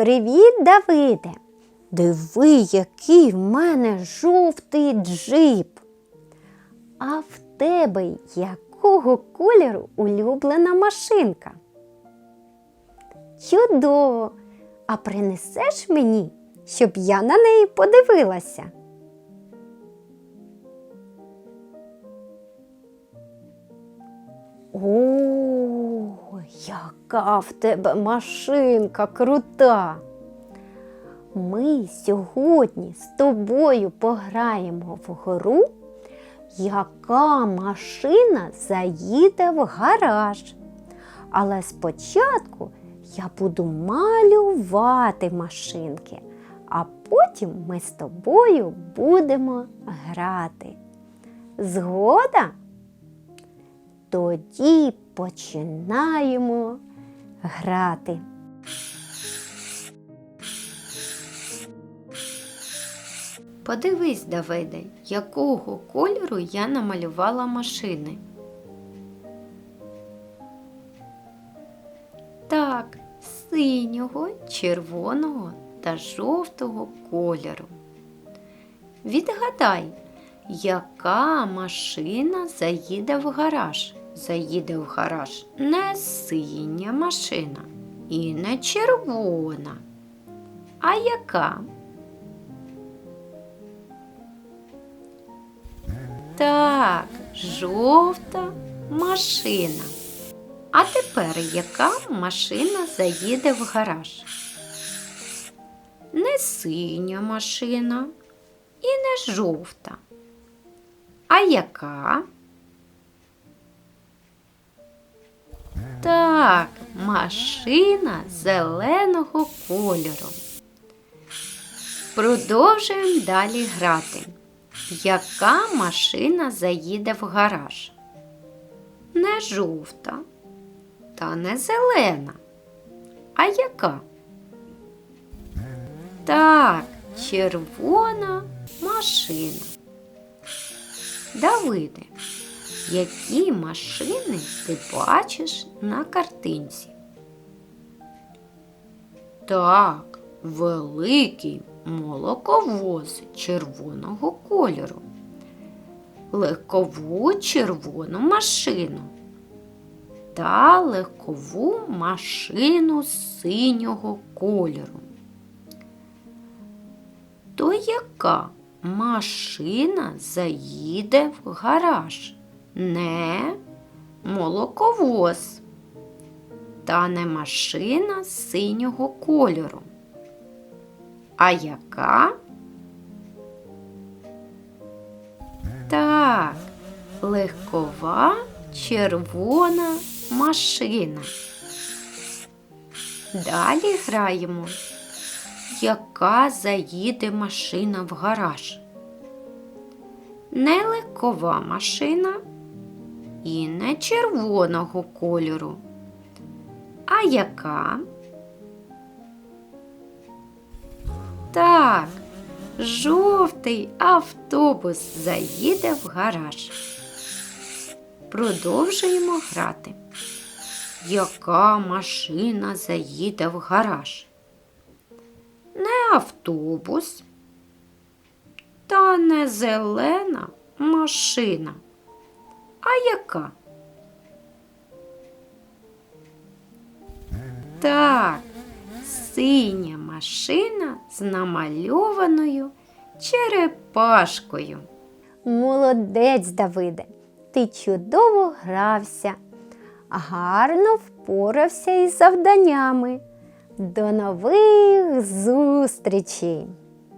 Привіт, Давиде! Диви, який в мене жовтий джип. А в тебе якого кольору улюблена машинка? Чудово! А принесеш мені, щоб я на неї подивилася? О, яка в тебе машинка крута! Ми сьогодні з тобою пограємо в гру, яка машина заїде в гараж. Але спочатку я буду малювати машинки, а потім ми з тобою будемо грати. Згода? Тоді починаємо грати. Подивись, Давиде, якого кольору я намалювала машини. Так, синього, червоного та жовтого кольору. Відгадай, яка машина заїде в гараж? Заїде в гараж не синя машина і не червона. А яка? Так, жовта машина. А тепер яка машина заїде в гараж? Не синя машина і не жовта. А яка? Так, машина зеленого кольору. Продовжуємо далі грати. Яка машина заїде в гараж? Не жовта та не зелена. А яка? Так, червона машина. Давиде, які машини ти бачиш на картинці? Так, великий молоковоз червоного кольору, легкову червону машину та легкову машину синього кольору. То яка машина заїде в гараж? Не молоковоз та не машина синього кольору. А яка? Так, легкова червона машина. Далі граємо. Яка заїде машина в гараж? Не легкова машина і не червоного кольору. А яка? Так, жовтий автобус заїде в гараж. Продовжуємо грати. Яка машина заїде в гараж? Не автобус та не зелена машина. А яка? Так, синя машина з намальованою черепашкою. Молодець, Давиде, ти чудово грався, гарно впорався із завданнями. До нових зустрічей!